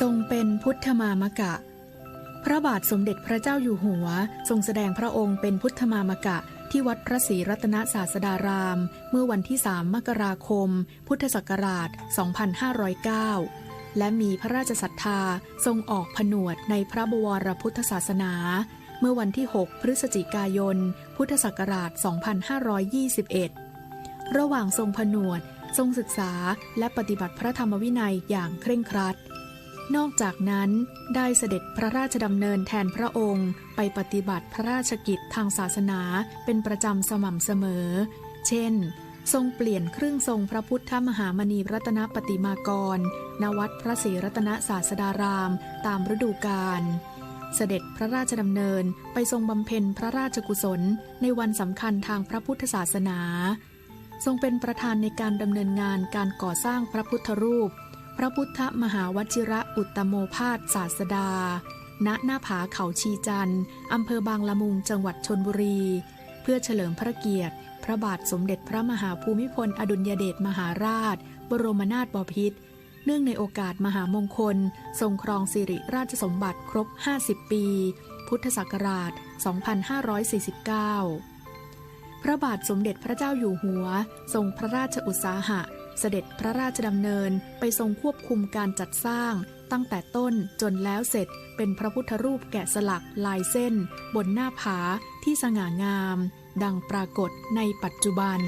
ทรงเป็นพุทธมามกะ พระบาทสมเด็จพระเจ้าอยู่หัว ทรงแสดงพระองค์เป็นพุทธมามกะ ที่วัดพระศรีรัตนศาสดาราม เมื่อวันที่3มกราคม พุทธศักราช 2509 และมีพระราชศรัทธาทรงออกผนวดในพระบวรพุทธศาสนา เมื่อวันที่ 6 พฤศจิกายน พุทธศักราช 2521 ระหว่างทรงผนวดทรงศึกษาและปฏิบัติพระธรรมวินัยอย่างเคร่งครัด นอกจากนั้นได้เสด็จพระราชดำเนินแทนพระองค์ ไปปฏิบัติพระราชกิจทางศาสนาเป็นประจำสม่ำเสมอ เช่น ทรงเปลี่ยนเครื่องทรงพระพุทธมหามณีรัตนปฏิมากร ณ วัดพระศรีรัตนศาสดาราม ตามฤดูกาล เสด็จพระราชดำเนินไปทรงบำเพ็ญพระราชกุศลในวันสำคัญทางพระพุทธศาสนา ทรงเป็นประธานในการดำเนินงานการก่อสร้างพระพุทธรูป พระพุทธมหาวชิระอุตตโมภาสศาสดา ณ หน้าผาเขาชีจันทร์อำเภอบางละมุงจังหวัดชนบุรี เพื่อเฉลิมพระเกียรติ พระบาทสมเด็จพระมหาภูมิพล อดุลยเดชมหาราช บรมนาถบพิตร เนื่องในโอกาสมหามงคล ทรงครองสิริราชสมบัติครบ 50 ปี พุทธศักราช 2549 พระบาทสมเด็จพระเจ้าอยู่หัว ทรงพระราชอุตสาหะ เสด็จพระราชดำเนินไปทรงควบคุมการจัดสร้าง ตั้งแต่ต้นจนแล้วเสร็จเป็นพระพุทธรูปแกะสลักลายเส้น บนหน้าผาที่สง่างาม ดังปรากฏในปัจจุบัน